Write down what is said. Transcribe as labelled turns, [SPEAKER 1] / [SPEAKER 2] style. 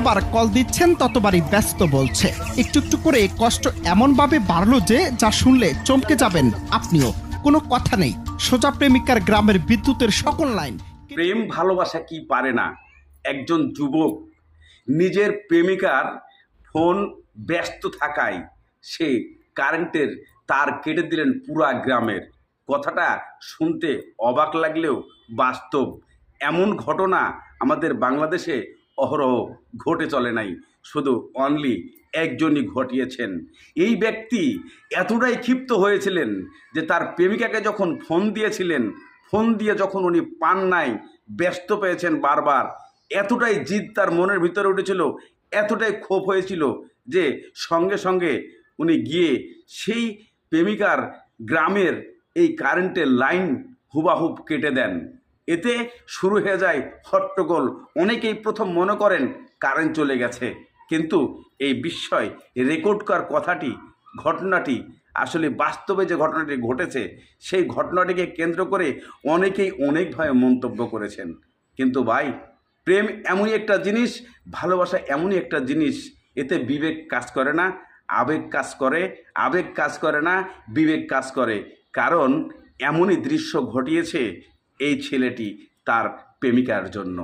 [SPEAKER 1] যতবার কল দিচ্ছেন, ততবারই ব্যস্ত বলছে। একটু একটু করে কষ্ট এমনভাবে বাড়লো যে, যা শুনলে চমকে যাবেন আপনিও। কোনো কথা নেই। সোজা প্রেমিকার গ্রামের বিদ্যুতের সকল লাইন।
[SPEAKER 2] প্রেম ভালোবাসা কি পারে না? একজন যুবক নিজের প্রেমিকার ফোন ব্যস্ত থাকায় সে কারেন্টের তার কেটে দিলেন পুরা গ্রামের। কথাটা শুনতে অবাক লাগলেও বাস্তব। এমন ঘটনা আমাদের বাংলাদেশে অহরহ ঘটে চলে নাই, শুধু অনলি একজনই ঘটিয়েছেন। এই ব্যক্তি এতটাই ক্ষিপ্ত হয়েছিলেন যে তার প্রেমিকাকে যখন ফোন দিয়েছিলেন, ফোন দিয়ে যখন উনি পান নাই, ব্যস্ত পেয়েছেন বারবার, এতটাই জিদ তার মনের ভিতরে উঠেছিল, এতটাই ক্ষোভ হয়েছিল যে সঙ্গে সঙ্গে উনি গিয়ে সেই প্রেমিকার গ্রামের এই কারেন্টের লাইন হুবাহুব কেটে দেন। এতে শুরু হয়ে যায় হট্টগোল। অনেকেই প্রথম মনে করেন কারেন্ট চলে গেছে। কিন্তু এই বিস্ময় রেকর্ড করার কথাটি, ঘটনাটি, আসলে বাস্তবে যে ঘটনাটি ঘটেছে, সেই ঘটনাটিকে কেন্দ্র করে অনেকেই অনেকভাবে মন্তব্য করেছেন। কিন্তু ভাই, প্রেম এমনই একটা জিনিস, ভালোবাসা এমনই একটা জিনিস, এতে বিবেক কাজ করে না, আবেগ কাজ করে, আবেগ কাজ করে না, বিবেক কাজ করে। কারণ এমনই দৃশ্য ঘটিয়েছে এই ছেলেটি তার প্রেমিকার জন্য।